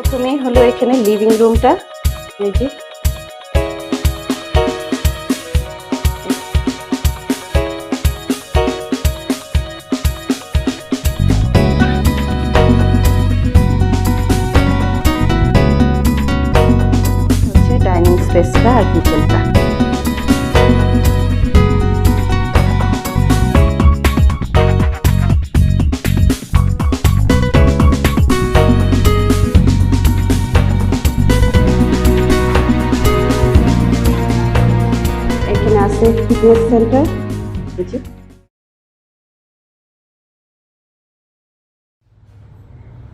প্রথমেই হলো এখানে লিভিং রুমটা এই যে। ডাইনিং স্পেসটা আর কিচেনটা আছে ফিটনেস সেন্টার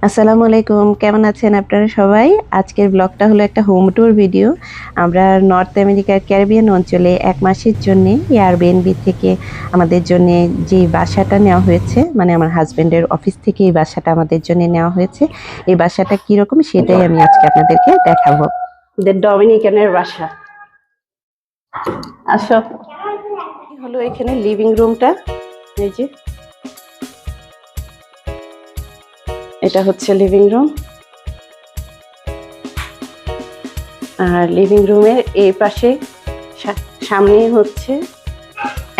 আসসালামু আলাইকুম কেমন আছেন আপনারা সবাই? আজকের ব্লগটা হলো একটা হোম ট্যুর ভিডিও আমরা নর্থ আমেরিকার ক্যারিবিয়ান অঞ্চলে এক মাসের জন্য এয়ারবিএনবি থেকে আমাদের জন্য যে বাসাটা নেওয়া হয়েছে মানে আমার হাজবেন্ডের অফিস থেকে এই বাসাটা আমাদের জন্য নেওয়া হয়েছে এই বাসাটা কীরকম সেটাই আমি আজকে আপনাদেরকে দেখাবো। ডমিনিকানের বাসা। আসো। হলো এখানে লিভিং রুমটা এই যে। এটা হচ্ছে লিভিং রুম আর লিভিং রুমের এই পাশে সামনে হচ্ছে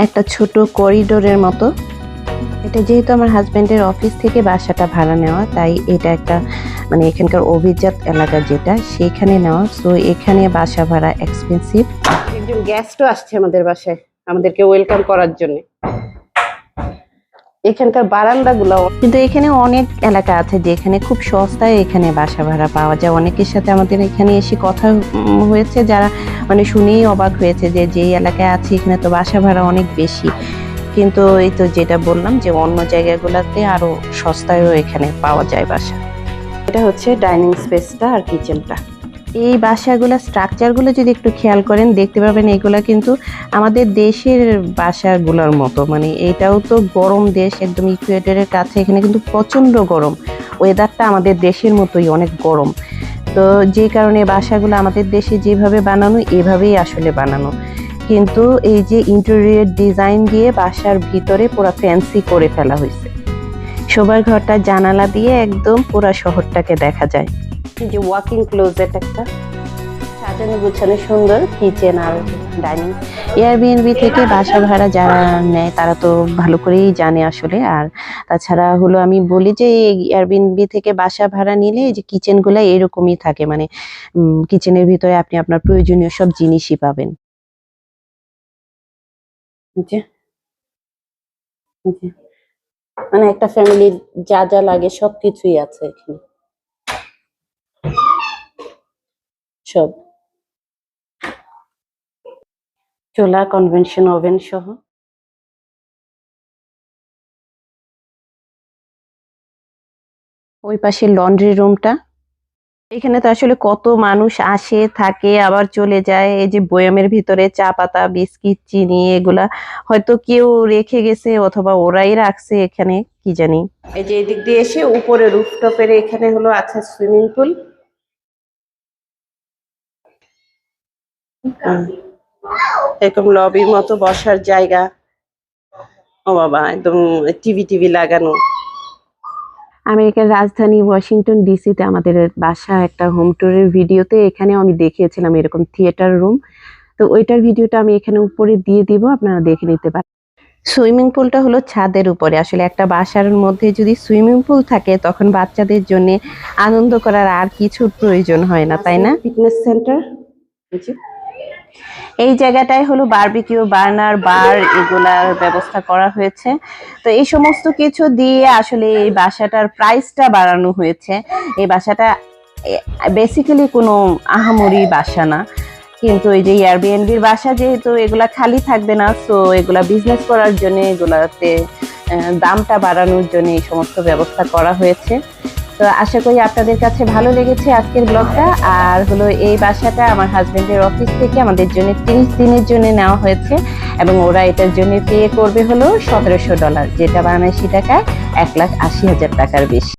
একটা ছোট করিডোরের মতো। এটা যেহেতু আমার হাজবেন্ডের অফিস থেকে বাসাটা ভাড়া নেওয়া, তাই এটা একটা মানে এখানকার অভিজাত এলাকা যেটা, সেখানে নেওয়া। সো এখানে বাসা ভাড়া এক্সপেন্সিভ একজন গেস্টও আসছে আমাদের বাসায়। আমাদেরকে ওয়েলকাম করার জন্য। এখানকার বারান্দা গুলো কিন্তু এখানে অনেক এলাকা আছে যেখানে খুব সস্তায় এখানে বাসা ভাড়া পাওয়া যায়। অনেকের সাথে আমাদের এখানে এসে কথা হয়েছে, যারা মানে শুনেই অবাক হয়েছে যে যেই এলাকায় আছে, এখানে তো বাসা ভাড়া অনেক বেশি। কিন্তু এই তো যেটা বললাম যে অন্য জায়গাগুলোতে আরও সস্তায়ও এখানে পাওয়া যায় বাসা। এটা হচ্ছে ডাইনিং স্পেসটা আর কিচেনটা এই বাসাগুলো স্ট্রাকচারগুলো যদি একটু খেয়াল করেন, দেখতে পাবেন এগুলা কিন্তু আমাদের দেশের বাসাগুলোর মতো। মানে এটাও তো গরম দেশ, একদম ইকুয়েটরের কাছে, এখানে কিন্তু প্রচণ্ড গরম। ওয়েদারটা আমাদের দেশের মতোই, অনেক গরম। তো যে কারণে বাসাগুলো আমাদের দেশে যেভাবে বানানো, এভাবেই আসলে বানানো। কিন্তু এই যে ইন্টেরিয়র ডিজাইন দিয়ে বাসার ভিতরে পুরো ফ্যান্সি করে ফেলা হয়েছে। শোবার ঘরটা জানালা দিয়ে একদম পুরো শহরটাকে দেখা যায়। এই যে ওয়াকিং ক্লোজেট একটা, সাজানো গুছানো সুন্দর কিচেন আর ডাইনিং এয়ারবিএনবি থেকে বাসা ভাড়া যারা নেয়, তারা তো ভালো করেই জানে আসলে। আর তাছাড়া হলো আমি বলি যে এয়ারবিএনবি থেকে বাসা ভাড়া নিলে যে কিচেনগুলো এরকমই থাকে। মানে কিচেনের ভিতরে আপনি আপনার প্রয়োজনীয় সব জিনিসই পাবেন। মানে একটা ফ্যামিলির যা যা লাগে সব কিছুই আছে এখানে। সব। চোলা কনভেনশন ওভেন সহ। ওই পাশে লন্ড্রি রুমটা এখানে তো আসলে কত মানুষ আসে থাকে আবার চলে যায়। এই যে বয়ামের ভিতরে চা পাতা বিস্কিট চিনি এগুলা হয়তো কেউ রেখে গেছে অথবা ওরাই রাখছে এখানে কি জানি। এই যে এদিক দিয়ে এসে উপরে রুফটপের এখানে হলো আছে সুইমিং পুল এরকম লবির মতো বসার জায়গা। ও বাবা একদম টিভি টিভি লাগানো। আমেরিকার রাজধানী ওয়াশিংটন ডিসিতে আমাদের বাসা একটা হোম ট্যুরের ভিডিওতে এখানেও আমি দেখিয়েছিলাম এরকম থিয়েটার রুম। তো ওইটার ভিডিওটা আমি এখানে উপরে দিয়ে দিব আপনারা দেখে নিতে পারেন। সুইমিং পুলটা হলো ছাদের উপরে। আসলে একটা বাসার মধ্যে যদি সুইমিং পুল থাকে তখন বাচ্চাদের জন্য আনন্দ করার আর কিছুর প্রয়োজন হয় না তাই না? ফিটনেস সেন্টার এই জায়গাটায় হলো বারবিকিউ বার্নার বার এগুলার ব্যবস্থা করা হয়েছে। তো এই সমস্ত কিছু দিয়ে আসলে এই বাসাটার প্রাইসটা বাড়ানো হয়েছে। এই বাসাটা বেসিক্যালি কোনো আহামরি বাসা না। কিন্তু এই যে এয়ারবিএনবির বাসা যেহেতু এগুলা খালি থাকবে না তো এগুলা বিজনেস করার জন্য এগুলাতে দামটা বাড়ানোর জন্য এই সমস্ত ব্যবস্থা করা হয়েছে। তো আশা করি আপনাদের কাছে ভালো লেগেছে আজকের ব্লগটা। আর হলো এই বাসাটা আমার হাজব্যান্ডের অফিস থেকে আমাদের জন্য তিরিশ দিনের জন্য নেওয়া হয়েছে এবং ওরা এটার জন্য পে করবে হলো সতেরোশো ডলার যেটা বাংলাদেশি টাকায় এক লাখ আশি হাজার টাকার বেশি।